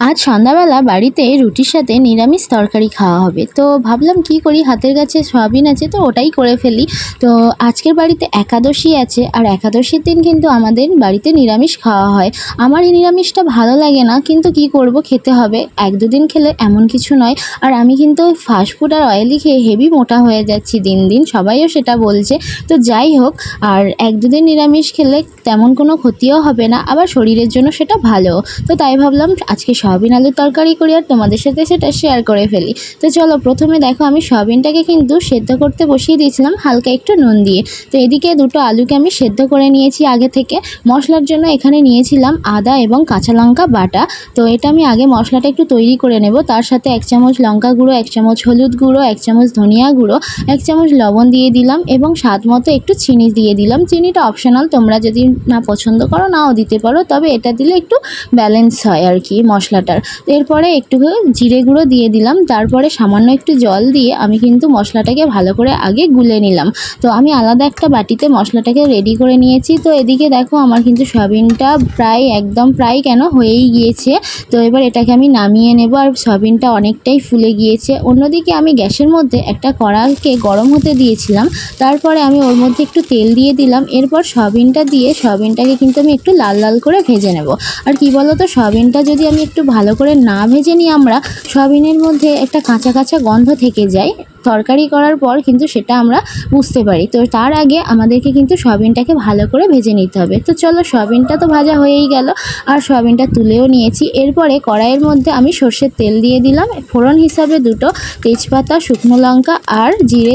আজ সন্ধ্যাবেলা বাড়িতে রুটির সাথে নিরামিষ তরকারি খাওয়া হবে। তো ভাবলাম কি করি? হাতের কাছে সয়াবিন আছে তো ওটাই করে ফেলি। তো আজকের বাড়িতে একাদশী আছে আর একাদশীর দিন কিন্তু আমাদের বাড়িতে নিরামিষ খাওয়া হয়। আমার এই নিরামিষটা ভালো লাগে না, কিন্তু কি করব? খেতে হবে। এক দুদিন খেলে এমন কিছু নয়। আর আমি কিন্তু ফাস্টফুড আর অয়েলি খেয়ে হেভি মোটা হয়ে যাচ্ছি দিন দিন, সবাইও সেটা বলছে। তো যাই হোক, আর এক দুদিন নিরামিষ খেলে তেমন কোনো ক্ষতিও হবে না, আবার শরীরের জন্য সেটা ভালো। তো তাই ভাবলাম আজকে সয়াবিন, আলুর তরকারি করি আর তোমাদের সাথে সেটা শেয়ার করে ফেলি। তো চলো প্রথমে দেখো, আমি সয়াবিনটাকে কিন্তু সেদ্ধ করতে বসিয়ে দিয়েছিলাম হালকা একটু নুন দিয়ে। তো এদিকে দুটো আলুকে আমি সেদ্ধ করে নিয়েছি আগে থেকে। মশলার জন্য এখানে নিয়েছিলাম আদা এবং কাঁচা লঙ্কা বাটা। তো এটা আমি আগে মশলাটা একটু তৈরি করে নেব। তার সাথে এক চামচ লঙ্কা গুঁড়ো, এক চামচ হলুদ গুঁড়ো, এক চামচ ধনিয়া গুঁড়ো, এক চামচ লবণ দিয়ে দিলাম এবং স্বাদ মতো একটু চিনি দিয়ে দিলাম। চিনিটা অপশনাল তোমরা যদি না পছন্দ করো নাও দিতে পারো, তবে এটা দিলে একটু ব্যালেন্স হয় আর কি মশলাটার। এরপরে একটু জিরে গুঁড়ো দিয়ে দিলাম, তারপরে সামান্য একটু জল দিয়ে আমি কিন্তু মশলাটাকে ভালো করে আগে গুলে নিলাম। তো আমি আলাদা একটা বাটিতে মশলাটাকে রেডি করে নিয়েছি। তো এদিকে দেখো আমার কিন্তু সয়াবিনটা প্রায়, একদম প্রায় কেন হয়েই গিয়েছে। তো এবার এটাকে আমি নামিয়ে নেব আর সয়াবিনটা অনেকটাই ফুলে গিয়েছে। অন্যদিকে আমি গ্যাসের মধ্যে একটা কড়াকে গরম হতে দিয়েছিলাম। তারপরে আমি ওর মধ্যে একটু তেল দিয়ে দিলাম। এরপর সয়াবিনটা দিয়ে সয়াবিনটাকে কিন্তু আমি একটু লাল লাল করে ভেজে নেব। আর কি বলো তো সয়াবিনটা যদি আমি একটু ভালো করে না ভেজে নিই আমরা সয়াবিনের মধ্যে একটা কাঁচা কাঁচা গন্ধ থেকে যায়। তরকারি করার পর কিন্তু সেটা আমরা বুঝতে পারি। তো তার আগে আমাদেরকে কিন্তু সয়াবিনটাকে ভালো করে ভেজে নিতে হবে। তো চলো সয়াবিনটা তো ভাজা হয়েই গেল। আর সয়াবিনটা তুলেও নিয়েছি। এরপরে কড়াইয়ের মধ্যে আমি সর্ষের তেল দিয়ে দিলাম। ফোড়ন হিসাবে দুটো তেজপাতা, শুকনো লঙ্কা আর জিরে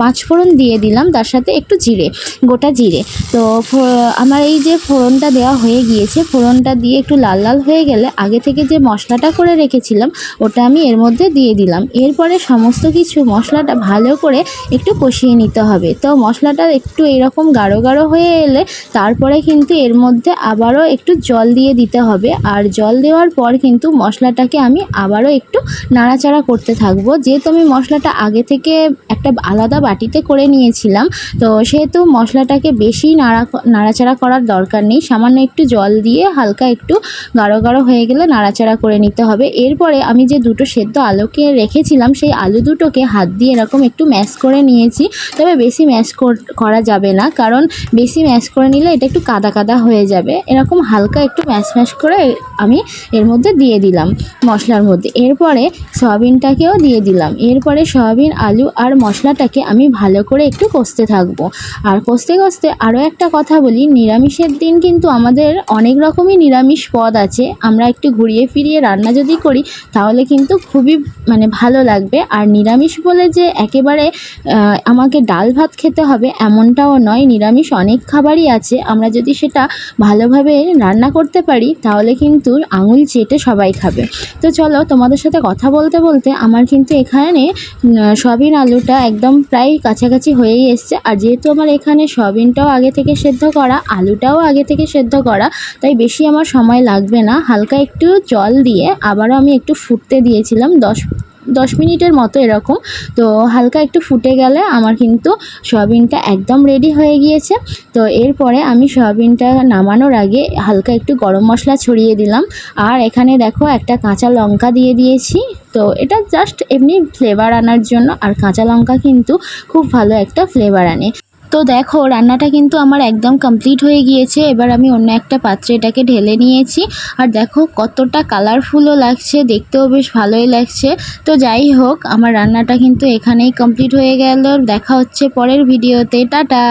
পাঁচ ফোড়ন দিয়ে দিলাম, তার সাথে একটু জিরে, গোটা জিরে। তো আমার এই যে ফোড়নটা দেওয়া হয়ে গিয়েছে, ফোড়নটা দিয়ে একটু লাল লাল হয়ে গেলে আগে থেকে যে মশলাটা করে রেখেছিলাম, ওটা আমি এর মধ্যে দিয়ে দিলাম। এরপরে সমস্ত কিছু মশলাটা ভালো করে একটু কষিয়ে নিতে হবে। তো মশলাটা একটু এরকম গাঢ় গাঢ় হয়ে এলে তারপরে কিন্তু এর মধ্যে আবারও একটু জল দিয়ে দিতে হবে। আর জল দেওয়ার পর কিন্তু মশলাটাকে আমি আবারও একটু নাড়াচাড়া করতে থাকব। যেহেতু আমি মশলাটা আগে থেকে একটা আলাদা বাটিতে করে নিয়েছিলাম। তো সেহেতু মশলাটাকে বেশি নাড়া নাড়াচাড়া করার দরকার নেই। সামান্য একটু জল দিয়ে হালকা একটু গাঢ় গাঢ় হয়ে গেলে নাড়াচাড়া করে নিতে হবে। এরপরে আমি যে দুটো সেদ্ধ আলুকে রেখেছিলাম, সেই আলু দুটোকে হাত দিয়ে এরকম একটু ম্যাশ করে নিয়েছি। তবে বেশি ম্যাশ করা যাবে না, কারণ বেশি ম্যাশ করে নিলে এটা একটু কাদা কাদা হয়ে যাবে। এরকম হালকা একটু ম্যাশ ম্যাশ করে আমি এর মধ্যে দিয়ে দিলাম মশলার মধ্যে। এরপরে সয়াবিনটাকেও দিয়ে দিলাম। এরপরে সয়াবিন, আলু আর মশলাটাকে আমি ভালো করে একটু কষতে থাকব। আর কষতে কষতে আরও একটা কথা বলি নিরামিষের দিন কিন্তু আমাদের অনেক রকমই নিরামিষ পদ আছে। আমরা একটু ঘুরিয়ে ফিরিয়ে রান্না যদি করি তাহলে কিন্তু খুবই মানে ভালো লাগবে। আর নিরামিষ বলে যে একেবারে আমাকে ডাল ভাত খেতে হবে এমনটাও নয়। নিরামিষ অনেক খাবারই আছে। আমরা যদি সেটা ভালোভাবে রান্না করতে পারি তাহলে কিন্তু আঙুল চেটে সবাই খাবে। তো চলো তোমাদের সাথে কথা বলতে বলতে আমার কিন্তু এখানে উম, আলুটা আলুটা একদম প্রায় কাছাকাছি হয়েই এসছে। আর যেহেতু আমার এখানে সয়াবিনটাও আগে থেকে সেদ্ধ করা, আলুটাও আগে থেকে সেদ্ধ করা, তাই বেশি আমার সময় লাগবে না। হালকা একটু জল দিয়ে আবারও আমি একটু ফুটতে দিয়েছিলাম দশ দশ মিনিটের মতো এরকম। তো হালকা একটু ফুটে গেলে আমার কিন্তু সয়াবিনটা একদম রেডি হয়ে গিয়েছে। তো এরপরে আমি সয়াবিনটা নামানোর আগে হালকা একটু গরম মশলা ছড়িয়ে দিলাম। আর এখানে দেখো একটা কাঁচা লঙ্কা দিয়ে দিয়েছি। তো এটা জাস্ট এমনি ফ্লেভার আনার জন্য। আর কাঁচা লঙ্কা কিন্তু খুব ভালো একটা ফ্লেভার আনে। তো দেখো, রান্নাটা কিন্তু আমার একদম কমপ্লিট হয়ে গিয়েছে। এবার আমি অন্য একটা পাত্রে এটাকে ঢেলে নিয়েছি। আর দেখো, কতটা কালারফুলও লাগছে, দেখতেও বেশ ভালোই লাগছে। তো যাই হোক, আমার রান্নাটা কিন্তু এখানেই কমপ্লিট হয়ে গেল। দেখা হচ্ছে পরের ভিডিওতে। টাটা!